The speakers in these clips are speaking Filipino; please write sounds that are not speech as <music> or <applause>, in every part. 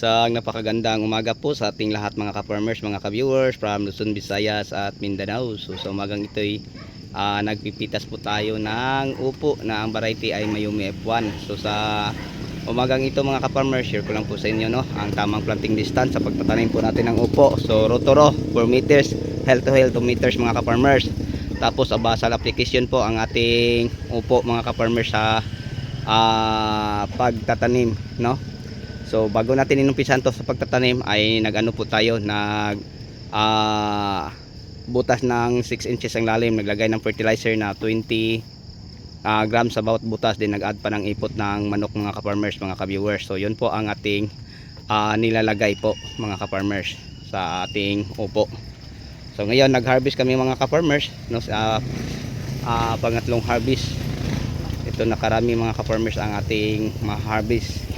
Isang napakagandang umaga po sa ating lahat mga ka-farmers, mga ka-viewers from Luzon, Visayas at Mindanao. So sa umagang ito'y ah, nagpipitas po tayo ng upo na ang variety ay Mayumi F1. So sa umagang ito mga ka-farmers, share ko lang po sa inyo no, ang tamang planting distance sa pagtatanim po natin ng upo. So rotoro 4 meters, health to health 2 meters mga ka-farmers. Tapos abasal application po ang ating upo mga ka-farmers sa ah, pagtatanim no. So bago natin inumpisan to sa pagtatanim ay nagano po tayo nag ah, butas ng 6 inches ang lalim naglagay ng fertilizer na 20 ah, grams sa bawat butas din nag-add pa ng ipot ng manok mga ka-farmers mga ka-viewers. So yun po ang ating ah, nilalagay po mga ka-farmers sa ating upo. So ngayon nag-harvest kami mga ka-farmers no sa ah, pangatlong harvest. Ito nakarami mga ka-farmers ang ating ma-harvest.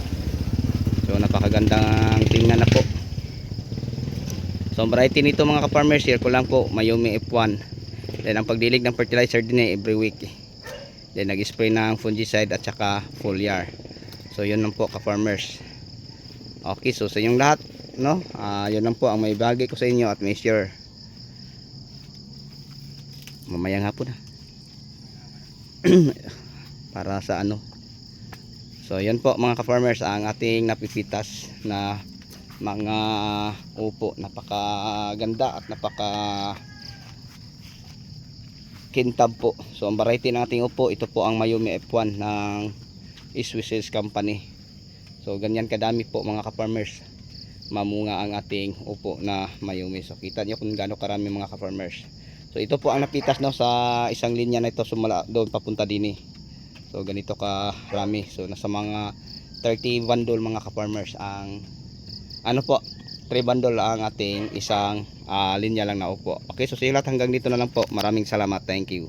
So napakagandang tingnan na po. So ang variety nito mga ka-farmers, share ko lang po, Mayumi F1. Then ang pagdilig ng fertilizer din eh, every week. Then nag-spray ng fungicide at saka foliar. So yun lang po ka-farmers. Okay, so sa inyong lahat, no? Ah, yun lang po ang may bagay ko sa inyo at may share. Mamayang hapon na. <clears throat> Para sa ano, So yan po mga ka-farmers ang ating napipitas na mga upo napakaganda at napaka kintab po. So ang variety ng ating upo ito po ang Mayumi F1 ng Swiss Company. So ganyan kadami po mga ka-farmers mamunga ang ating upo na Mayumi. So kita niyo kung gaano karami mga ka-farmers. So ito po ang napitas no sa isang linya na ito sumala doon papunta din eh. So ganito ka rami. So nasa mga 30 bundle mga ka-farmers ang ano po 3 bundle ang ating isang ah, linya lang na upo. Okay, so sa lahat hanggang dito na lang po. Maraming salamat. Thank you.